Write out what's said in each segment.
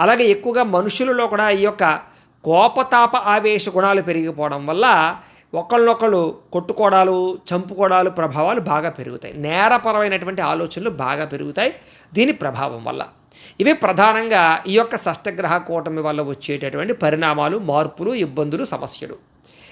అలాగే ఎక్కువగా మనుషులలో కూడా ఈ యొక్క కోపతాప ఆవేశ గుణాలు పెరిగిపోవడం వల్ల ఒకళ్ళొకళ్ళు కొట్టుకోవడాలు చంపుకోవడాలు ప్రభావాలు బాగా పెరుగుతాయి. నేరపరమైనటువంటి ఆలోచనలు బాగా పెరుగుతాయి దీని ప్రభావం వల్ల. ఇవి ప్రధానంగా ఈ యొక్క షష్టగ్రహ కూటమి వల్ల వచ్చేటటువంటి పరిణామాలు మార్పులు ఇబ్బందులు సమస్యలు.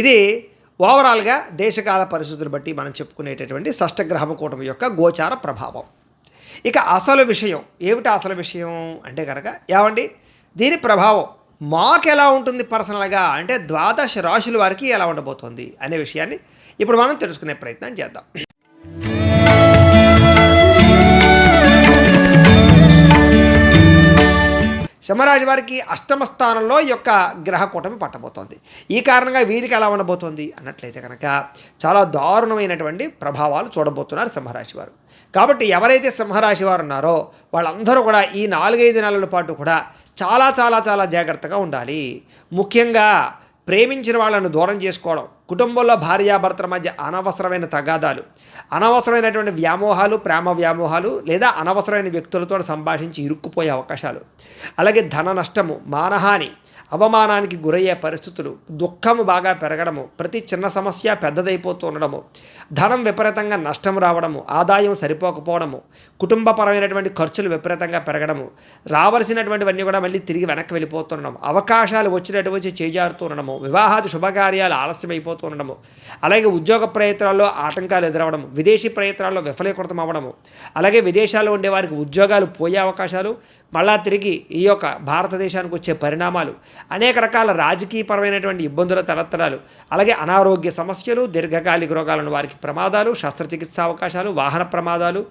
ఇది ఓవరాల్గా దేశకాల పరిస్థితులు బట్టి మనం చెప్పుకునేటటువంటి షష్టగ్రహం కూటమి యొక్క గోచార ప్రభావం. ఇక అసలు విషయం ఏమిటి అసలు విషయం అంటే కనుక ఏమండి? దీని ప్రభావం మాకు ఎలా ఉంటుంది పర్సనల్గా? అంటే ద్వాదశ రాశుల వారికి ఎలా ఉండబోతోంది అనే విషయాన్ని ఇప్పుడు మనం తెలుసుకునే ప్రయత్నం చేద్దాం. సింహరాజు వారికి అష్టమ స్థానంలో ఈ యొక్క గ్రహ కూటమి పట్టబోతోంది. ఈ కారణంగా వీరికి ఎలా ఉండబోతోంది అన్నట్లయితే కనుక చాలా దారుణమైనటువంటి ప్రభావాలు చూడబోతున్నారు సింహరాశి వారు. కాబట్టి ఎవరైతే సింహరాశి వారు ఉన్నారో వాళ్ళందరూ కూడా ఈ నాలుగైదు నెలల పాటు కూడా చాలా చాలా చాలా జాగ్రత్తగా ఉండాలి. ముఖ్యంగా ప్రేమించిన వాళ్ళను దూరం చేసుకోవడం కుటుంబంలో భార్యాభర్తల మధ్య అనవసరమైన తగాదాలు అనవసరమైనటువంటి వ్యామోహాలు ప్రేమ వ్యామోహాలు లేదా అనవసరమైన వ్యక్తులతో సంభాషించి ఇరుక్కుపోయే అవకాశాలు. అలాగే ధన నష్టము మానహాని అవమానానికి గురయ్యే పరిస్థితులు దుఃఖము బాగా పెరగడము ప్రతి చిన్న సమస్య పెద్దదైపోతూ ఉండడము ధనం విపరీతంగా నష్టం రావడము ఆదాయం సరిపోకపోవడము కుటుంబపరమైనటువంటి ఖర్చులు విపరీతంగా పెరగడము రావలసినటువంటివన్నీ కూడా మళ్ళీ తిరిగి వెనక్కి వెళ్ళిపోతుండడం అవకాశాలు వచ్చినటువంటి చేజారుతూ ఉండడము వివాహాది శుభకార్యాలు ఆలస్యం అయిపోతూ ఉండడము. అలాగే ఉద్యోగ ప్రయత్నాల్లో ఆటంకాలు ఎదురవడము విదేశీ ప్రయత్నాల్లో విఫలీకృతం అవ్వడము అలాగే విదేశాల్లో ఉండే వారికి ఉద్యోగాలు పోయే అవకాశాలు మళ్ళా తిరిగి ఈ యొక్క భారతదేశానికి వచ్చే పరిణామాలు అనేక రకాల రాజకీయపరమైనటువంటి ఇబ్బందుల తలెత్తడాలు అలాగే అనారోగ్య సమస్యలు దీర్ఘకాలిక రోగాలను వారికి ప్రమాదాలు శస్త్రచికిత్స అవకాశాలు వాహన ప్రమాదాలు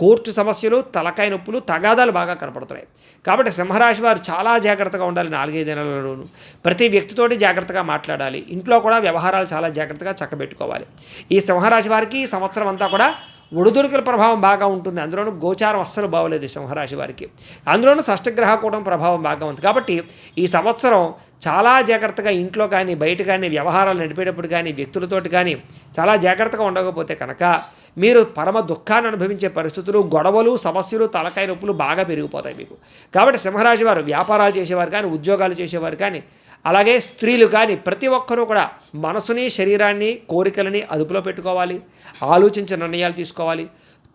కోర్టు సమస్యలు తలకాయ నొప్పులు తగాదాలు బాగా కనపడుతున్నాయి. కాబట్టి సింహరాశి వారు చాలా జాగ్రత్తగా ఉండాలి నాలుగైదు నెలలలోనూ. ప్రతి వ్యక్తితోటి జాగ్రత్తగా మాట్లాడాలి. ఇంట్లో కూడా వ్యవహారాలు చాలా జాగ్రత్తగా చక్కబెట్టుకోవాలి. ఈ సింహరాశి వారికి ఈ సంవత్సరం అంతా కూడా ఒడిదుడుకుల ప్రభావం బాగా ఉంటుంది. అందులోనూ గోచారం అస్సలు బాగోలేదు సింహరాశి వారికి. అందులోనూ షష్టగ్రహకూటం ప్రభావం బాగా ఉంది. కాబట్టి ఈ సంవత్సరం చాలా జాగ్రత్తగా ఇంట్లో కానీ బయట కానీ వ్యవహారాలు నడిపేటప్పుడు కానీ వ్యక్తులతోటి కానీ చాలా జాగ్రత్తగా ఉండకపోతే కనుక మీరు పరమ దుఃఖాన్ని అనుభవించే పరిస్థితులు గొడవలు సమస్యలు తలకాయ నొప్పులు బాగా పెరిగిపోతాయి మీకు. కాబట్టి సింహరాశి వారు వ్యాపారాలు చేసేవారు కానీ ఉద్యోగాలు చేసేవారు కానీ అలాగే స్త్రీలు కానీ ప్రతి ఒక్కరూ కూడా మనసుని శరీరాన్ని కోరికలని అదుపులో పెట్టుకోవాలి. ఆలోచించే నిర్ణయాలు తీసుకోవాలి.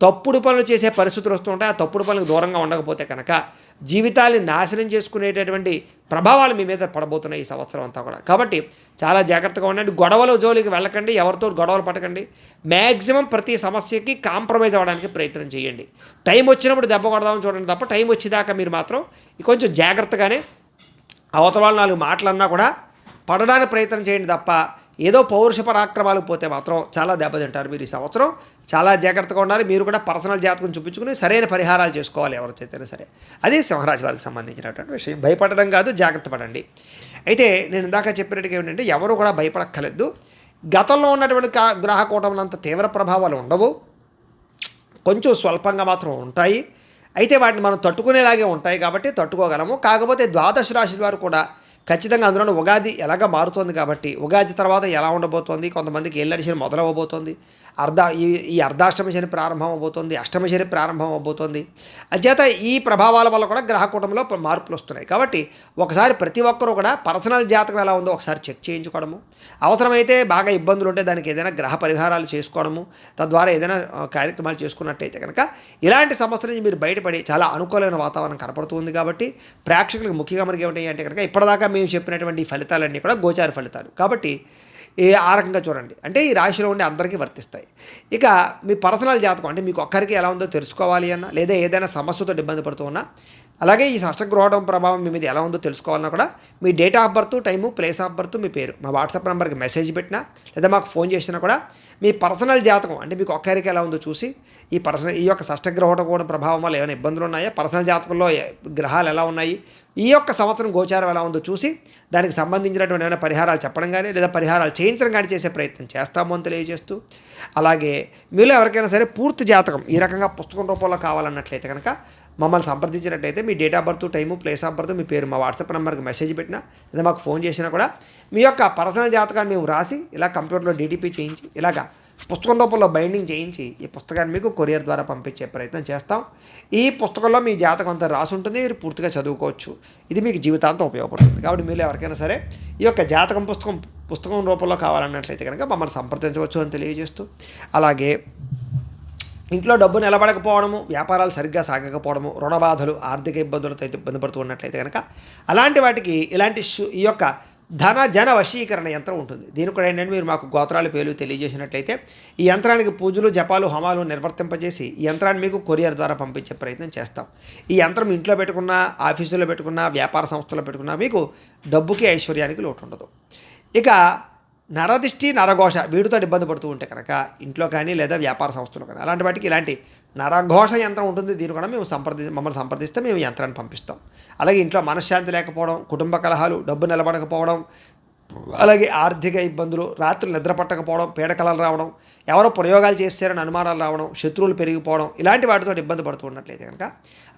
తప్పుడు పనులు చేసే పరిస్థితులు వస్తుంటాయి. ఆ తప్పుడు పనులకు దూరంగా ఉండకపోతే కనుక జీవితాన్ని నాశనం చేసుకునేటటువంటి ప్రభావాలు మీ మీద పడబోతున్నాయి ఈ సంవత్సరం అంతా కూడా. కాబట్టి చాలా జాగ్రత్తగా ఉండండి. గొడవలు జోలికి వెళ్ళకండి. ఎవరితో గొడవలు పట్టకండి. మ్యాక్సిమం ప్రతి సమస్యకి కాంప్రమైజ్ అవ్వడానికి ప్రయత్నం చేయండి. టైం వచ్చినప్పుడు దెబ్బ కొడదామని చూడండి తప్ప టైం వచ్చేదాకా మీరు మాత్రం కొంచెం జాగ్రత్తగానే అవతల వాళ్ళు నాలుగు మాటలన్నా కూడా పడడానికి ప్రయత్నం చేయండి తప్ప ఏదో పౌరుష పరాక్రమాలకు పోతే మాత్రం చాలా దెబ్బతింటారు మీరు ఈ సంవత్సరం. చాలా జాగ్రత్తగా ఉండాలి. మీరు కూడా పర్సనల్ జాతకం చూపించుకుని సరైన పరిహారాలు చేసుకోవాలి ఎవరు చేతైనా సరే. అది సింహరాశి వారికి సంబంధించినటువంటి విషయం. భయపడడం కాదు జాగ్రత్త పడండి. అయితే నేను ఇందాక చెప్పినట్టుగా ఏంటంటే ఎవరు కూడా భయపడక్కలేదు గతంలో ఉన్నటువంటి కా- గ్రహ అంత తీవ్ర ప్రభావాలు ఉండవు. కొంచెం స్వల్పంగా మాత్రం ఉంటాయి. అయితే వాటిని మనం తట్టుకునేలాగే ఉంటాయి కాబట్టి తట్టుకోగలము. కాకపోతే ద్వాదశ రాశి వారు కూడా ఖచ్చితంగా అందులో ఉగాది ఎలాగ మారుతోంది కాబట్టి ఉగాది తర్వాత ఎలా ఉండబోతోంది కొంతమందికి ఏళ్ళడిషన్ మొదలవ్వబోతోంది అర్ధ ఈ ఈ అర్ధాష్టమ శని ప్రారంభం అవబోతోంది అష్టమ శని ప్రారంభం అవబోతోంది అంచేత ఈ ప్రభావాల వల్ల కూడా గ్రహకూటంలో మార్పులు వస్తున్నాయి. కాబట్టి ఒకసారి ప్రతి ఒక్కరూ కూడా పర్సనల్ జాతకం ఎలా ఉందో ఒకసారి చెక్ చేయించుకోవడము. అవసరమైతే బాగా ఇబ్బందులు ఉంటే దానికి ఏదైనా గ్రహ పరిహారాలు చేసుకోవడము. తద్వారా ఏదైనా కార్యక్రమాలు చేసుకున్నట్టయితే కనుక ఇలాంటి సమస్యల నుంచి మీరు బయటపడి చాలా అనుకూలమైన వాతావరణం కనపడుతుంది కాబట్టి ప్రేక్షకులకు ముఖ్యంగా మనకి ఏమిటి అంటే కనుక ఇప్పటిదాకా మేము చెప్పినటువంటి ఫలితాలన్నీ కూడా గోచార ఫలితాలు. కాబట్టి ఏ ఆ రకంగా చూడండి. అంటే ఈ రాశిలో ఉండే అందరికీ వర్తిస్తాయి. ఇక మీ పర్సనల్ జాతకం అంటే మీకు ఒక్కరికి ఎలా ఉందో తెలుసుకోవాలి అన్నా లేదా ఏదైనా సమస్యతో ఇబ్బంది పడుతూ ఉన్నా అలాగే ఈ షష్టగ్రహణం ప్రభావం మీ మీద ఎలా ఉందో తెలుసుకోవాలన్నా కూడా మీ date of birth time place of birth మీ పేరు. మా వాట్సాప్ నెంబర్కి మెసేజ్ పెట్టినా లేదా మాకు ఫోన్ చేసినా కూడా మీ పర్సనల్ జాతకం అంటే మీకు ఒక్కరికి ఎలా ఉందో చూసి ఈ పర్సనల్ ఈ యొక్క షష్టగ్రహణ కూడా ప్రభావం వల్ల ఏమైనా ఇబ్బందులు ఉన్నాయా? పర్సనల్ జాతకంలో గ్రహాలు ఎలా ఉన్నాయి? ఈ యొక్క సంవత్సరం గోచారం ఎలా ఉందో చూసి దానికి సంబంధించినటువంటి ఏమైనా పరిహారాలు చెప్పడం కానీ లేదా పరిహారాలు చేయించడం కానీ చేసే ప్రయత్నం చేస్తాము అని తెలియజేస్తూ అలాగే మీలో ఎవరికైనా సరే పూర్తి జాతకం ఈ రకంగా పుస్తకం రూపంలో కావాలన్నట్లయితే కనుక మమ్మల్ని సంప్రదించినట్టయితే మీ date of birth time place of birth మీ పేరు మా వాట్సాప్ నెంబర్కి మెసేజ్ పెట్టినా లేదా మాకు ఫోన్ చేసినా కూడా మీ యొక్క పర్సనల్ జాతకాన్ని మేము రాసి ఇలా కంప్యూటర్లో డీటీపీ చేయించి ఇలాగా పుస్తకం రూపంలో బైండింగ్ చేయించి ఈ పుస్తకాన్ని మీకు కొరియర్ ద్వారా పంపించే ప్రయత్నం చేస్తాం. ఈ పుస్తకంలో మీ జాతకం అంతా రాసి ఉంటుంది మీరు పూర్తిగా చదువుకోవచ్చు. ఇది మీకు జీవితాంతం ఉపయోగపడుతుంది. కాబట్టి మీరు ఎవరికైనా సరే ఈ యొక్క జాతకం పుస్తకం పుస్తకం రూపంలో కావాలన్నట్లయితే కనుక మమ్మల్ని సంప్రదించవచ్చు అని తెలియజేస్తూ అలాగే ఇంట్లో డబ్బు నిలబడకపోవడము వ్యాపారాలు సరిగ్గా సాగకపోవడము రుణబాధలు ఆర్థిక ఇబ్బందులతో అయితే ఇబ్బంది పడుతూ ఉన్నట్లయితే కనుక అలాంటి వాటికి ఇలాంటి ఈ యొక్క ధన జన వశీకరణ యంత్రం ఉంటుంది. దీని కూడా ఏంటంటే మీరు మాకు గోత్రాలు పేర్లు తెలియజేసినట్లయితే ఈ యంత్రానికి పూజలు జపాలు హోమాలు నిర్వర్తింపజేసి ఈ యంత్రాన్ని మీకు కొరియర్ ద్వారా పంపించే ప్రయత్నం చేస్తాం. ఈ యంత్రం ఇంట్లో పెట్టుకున్నా ఆఫీసులో పెట్టుకున్నా వ్యాపార సంస్థలో పెట్టుకున్నా మీకు డబ్బుకి ఐశ్వర్యానికి లోటు ఉండదు ఇక నరదిష్టి నరఘోష వీటితో ఇబ్బంది పడుతూ ఉంటే కనుక ఇంట్లో కానీ లేదా వ్యాపార సంస్థలు కానీ అలాంటి వాటికి ఇలాంటి నరఘోష యంత్రం ఉంటుంది. దీని కూడా మేము సంప్రది మమ్మల్ని సంప్రదిస్తే మేము యంత్రాన్ని పంపిస్తాం. అలాగే ఇంట్లో మనశ్శాంతి లేకపోవడం కుటుంబ కలహాలు డబ్బు నిలబడకపోవడం అలాగే ఆర్థిక ఇబ్బందులు రాత్రులు నిద్ర పట్టకపోవడం పీడకలలు రావడం ఎవరో ప్రయోగాలు చేస్తారని అనుమానాలు రావడం శత్రువులు పెరిగిపోవడం ఇలాంటి వాటితో ఇబ్బంది పడుతూ ఉన్నట్లయితే కనుక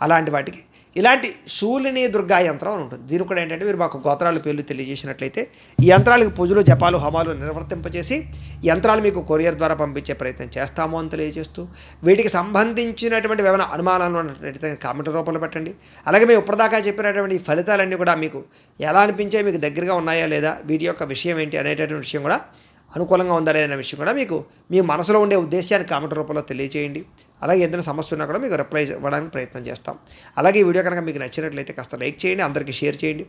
అలాంటి వాటికి ఇలాంటి శూలిని దుర్గా యంత్రం అని ఉంటుంది. దీని కూడా ఏంటంటే మీరు మాకు గోత్రాల పేర్లు తెలియజేసినట్లయితే ఈ యంత్రాలకు పూజలు జపాలు హోమాలు నిర్వర్తింపజేసి యంత్రాలు మీకు కొరియర్ ద్వారా పంపించే ప్రయత్నం చేస్తాము అని తెలియజేస్తూ వీటికి సంబంధించినటువంటి ఏమైనా అనుమానాలు ఉన్నట్లయితే కామెంట్ రూపంలో పెట్టండి. అలాగే మేము ఇప్పటిదాకా చెప్పినటువంటి ఈ ఫలితాలన్నీ కూడా మీకు ఎలా అనిపించాయి మీకు దగ్గరగా ఉన్నాయా లేదా వీటి యొక్క విషయం ఏంటి అనేటటువంటి విషయం కూడా అనుకూలంగా ఉందా లేదనే విషయం కూడా మీకు మీ మనసులో ఉండే ఉద్దేశాన్ని కామెంట్ రూపంలో తెలియజేయండి. అలాగే ఏదైనా సమస్య ఉన్నా కూడా మీకు రిప్లై ఇవ్వడానికి ప్రయత్నం చేస్తాం. అలాగే ఈ వీడియో కనుక మీకు నచ్చినట్లయితే కాస్త లైక్ చేయండి అందరికీ షేర్ చేయండి.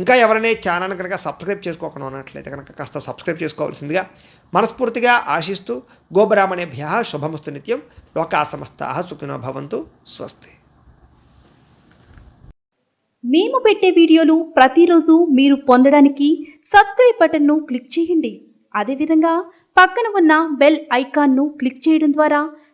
ఇంకా ఎవరైనా ఈ ఛానల్ కనుక సబ్స్క్రైబ్ చేసుకోకుండా ఉన్నట్లయితే కనుక కాస్త సబ్స్క్రైబ్ చేసుకోవాల్సిందిగా మనస్ఫూర్తిగా ఆశిస్తూ గోబ్రాహ్మణేభ్య శుభమస్తు నిత్యం. లోకా సమస్తా సుఖినో భవంతు. స్వస్తి. మేము పెట్టే వీడియోలు ప్రతిరోజు మీరు పొందడానికి సబ్స్క్రైబ్ బటన్ను క్లిక్ చేయండి. అదేవిధంగా పక్కన ఉన్న బెల్ ఐకాన్ను క్లిక్ చేయడం ద్వారా